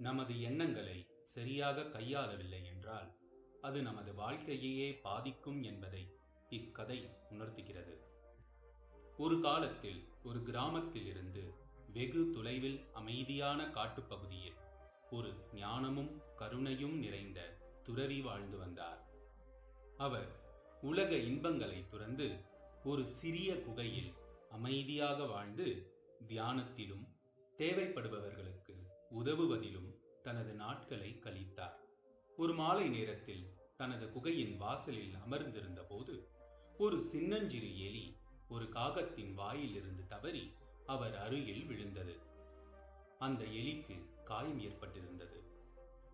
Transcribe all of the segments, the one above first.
நமது எண்ணங்களை சரியாக கையாளவில்லை என்றால் அது நமது வாழ்க்கையையே பாதிக்கும் என்பதை இக்கதை உணர்த்துகிறது. ஒரு காலத்தில் ஒரு கிராமத்திலிருந்து வெகு தொலைவில் அமைதியான காட்டுப்பகுதியில் ஒரு ஞானமும் கருணையும் நிறைந்த துறவி வாழ்ந்து வந்தார். அவர் உலக இன்பங்களை துறந்து ஒரு சிறிய குகையில் அமைதியாக வாழ்ந்து தியானத்திலும் தேவைப்படுபவர்களுக்கு உதவுவதிலும் தனது நாட்களை கழித்தார். ஒரு மாலை நேரத்தில் தனது குகையின் வாசலில் அமர்ந்திருந்த போது ஒரு சின்னஞ்சிறு எலி ஒரு காகத்தின் வாயிலிருந்து தவறி அவர் அருகில் விழுந்தது. அந்த எலிக்கு காயம் ஏற்பட்டிருந்தது.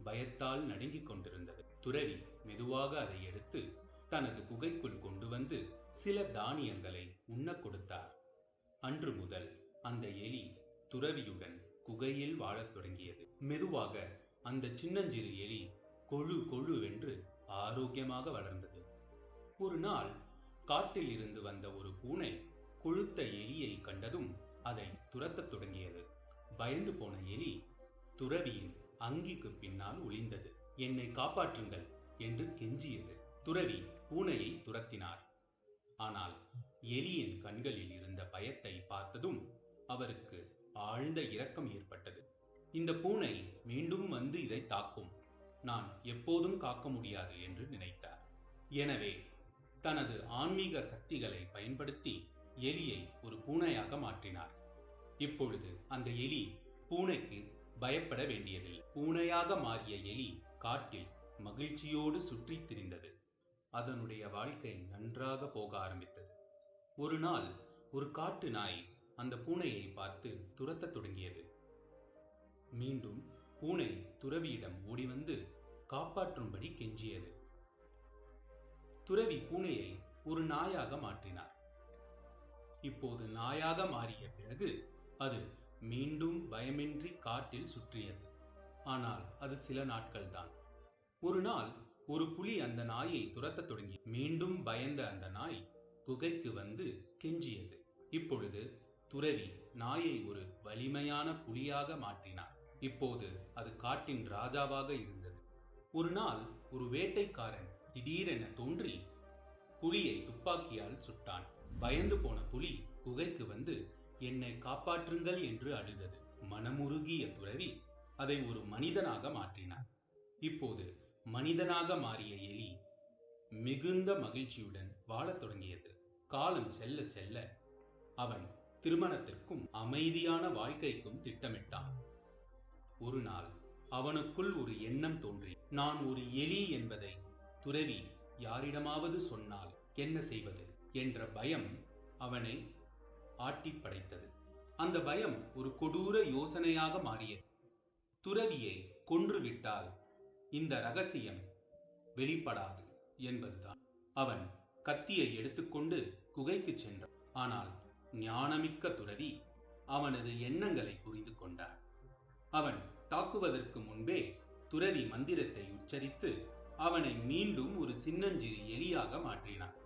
பயத்தால் நடுங்கிக் கொண்டிருந்தது. துறவி மெதுவாக அதை எடுத்து தனது குகைக்குள் கொண்டு வந்து சில தானியங்களை உண்ணக் கொடுத்தார். அன்று முதல் அந்த எலி துறவியுடன் குகையில் வாழத் தொடங்கியது. மெதுவாக அந்த சின்னஞ்சிறு எலி கொழு கொழுவென்று ஆரோக்கியமாக வளர்ந்தது. ஒரு நாள் காட்டில் இருந்து வந்த ஒரு பூனை கொழுத்த எலியை கண்டதும் அதை துரத்தத் தொடங்கியது. பயந்து போன எலி துறவியின் அங்கிக்கு பின்னால் ஒளிந்தது. என்னை காப்பாற்றுங்கள் என்று கெஞ்சியது. துறவி பூனையை துரத்தினார். ஆனால் எலியின் கண்களில் இருந்த பயத்தை பார்த்ததும் அவருக்கு ஆழ்ந்த இரக்கம் ஏற்பட்டது. இந்த பூனை மீண்டும் வந்து இதை தாக்கும். நான் எப்போதும் காக்க முடியாது என்று நினைத்தார். எனவே தனது ஆன்மீக சக்திகளை பயன்படுத்தி எலியை ஒரு பூனையாக மாற்றினார். இப்பொழுது அந்த எலி பூனைக்கு பயப்பட வேண்டியதில்லை. பூனையாக மாறிய எலி காட்டில் மகிழ்ச்சியோடு சுற்றித் திரிந்தது. அதனுடைய வாழ்க்கை நன்றாக போக ஆரம்பித்தது. ஒரு நாள் ஒரு காட்டு நாய் அந்த பூனையை பார்த்து துரத்தத் தொடங்கியது. மீண்டும் பூனை துறவியிடம் ஓடி வந்து காப்பாற்றும்படி கெஞ்சியது. துறவி பூனையை ஒரு நாயாக மாற்றினார். இப்போது நாயாக மாறிய பிறகு அது மீண்டும் பயமின்றி காட்டில் சுற்றியது. ஆனால் அது சில நாட்கள்தான். ஒரு நாள் ஒரு புலி அந்த நாயை துரத்தத் தொடங்கி மீண்டும் பயந்த அந்த நாய் குகைக்கு வந்து கெஞ்சியது. இப்பொழுது துறவி நாயை ஒரு வலிமையான புலியாக மாற்றினார் இப்போது அது காட்டின் ராஜாவாக இருந்தது. ஒரு நாள் ஒரு வேட்டைக்காரன் திடீரென தோன்றி புலியை துப்பாக்கியால் சுட்டான். பயந்து போன புலி குகைக்கு வந்து என்னை காப்பாற்றுங்கள் என்று அழுதது. மனமுருகிய துறவி அதை ஒரு மனிதனாக மாற்றினார் இப்போது மனிதனாக மாறிய எலி மிகுந்த மகிழ்ச்சியுடன் வாழத் தொடங்கியது. காலம் செல்ல செல்ல அவன் திருமணத்திற்கும் அமைதியான வாழ்க்கைக்கும் திட்டமிட்டான் ஒரு நாள் அவனுக்குள் ஒரு எண்ணம் தோன்றி நான் ஒரு எலி என்பதை துறவி யாரிடமாவது சொன்னால் என்ன செய்வது? என்ற பயம் அவனை ஆட்டி படைத்தது. அந்த பயம் ஒரு கொடூர யோசனையாக மாறியது. துறவியை கொன்றுவிட்டால் இந்த ரகசியம் வெளிப்படாது என்பதுதான். அவன் கத்தியை எடுத்துக்கொண்டு குகைக்கு சென்றான். ஆனால் ஞானமிக்க துறவி அவனது எண்ணங்களை புரிந்து கொண்டார் அவன் தாக்குவதற்கு முன்பே துறவி மந்திரத்தை உச்சரித்து அவனை மீண்டும் ஒரு சின்னஞ்சிறு எலியாக மாற்றினான்.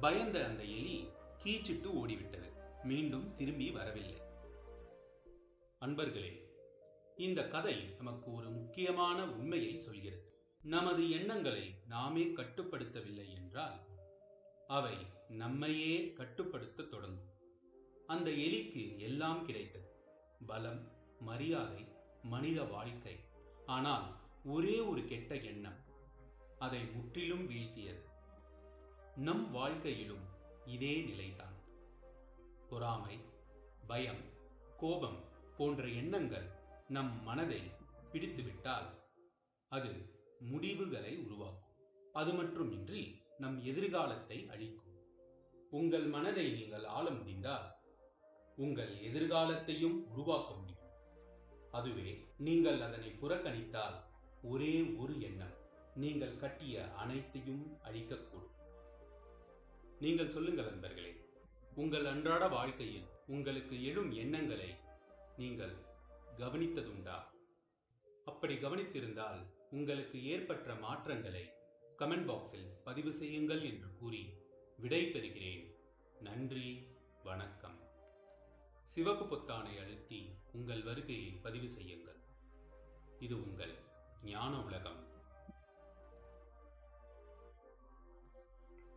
பயந்த அந்த எலி கீச்சிட்டு ஓடிவிட்டது. மீண்டும் திரும்பி வரவில்லை. அன்பர்களே இந்த கதை நமக்கு ஒரு முக்கியமான உண்மையை சொல்கிறது. நமது எண்ணங்களை நாமே கட்டுப்படுத்தவில்லை என்றால் அவை நம்மையே கட்டுப்படுத்த தொடங்கும். அந்த எலிக்கு எல்லாம் கிடைத்தது. பலம் மரியாதை மனித வாழ்க்கை. ஆனால் ஒரே ஒரு கெட்ட எண்ணம் அதை முற்றிலும் வீழ்த்தியது. நம் வாழ்க்கையிலும் இதே நிலைதான். பொறாமை பயம் கோபம் போன்ற எண்ணங்கள் நம் மனதை பிடித்துவிட்டால் அது முடிவுகளை உருவாக்கும். அது மட்டுமின்றி நம் எதிர்காலத்தை அழிக்கும். உங்கள் மனதை நீங்கள் ஆள முடிந்தால் உங்கள் எதிர்காலத்தையும் உருவாக்க முடியும். அதுவே நீங்கள் அதனை புறக்கணித்தால் ஒரே ஒரு எண்ணம் நீங்கள் கட்டிய அனைத்தையும் அழிக்கக்கூடும். நீங்கள் சொல்லுங்கள் நண்பர்களே உங்கள் அன்றாட வாழ்க்கையில் உங்களுக்கு எழும் எண்ணங்களை நீங்கள் கவனித்ததுண்டா? அப்படி கவனித்திருந்தால் உங்களுக்கு ஏற்பட்ட மாற்றங்களை கமெண்ட் பாக்ஸில் பதிவு செய்யுங்கள் என்று கூறி விடை பெறுகிறேன் நன்றி வணக்கம். சிவப்பு பொத்தானை அழுத்தி உங்கள் வருகையை பதிவு செய்யுங்கள். இது உங்கள் ஞான உலகம்.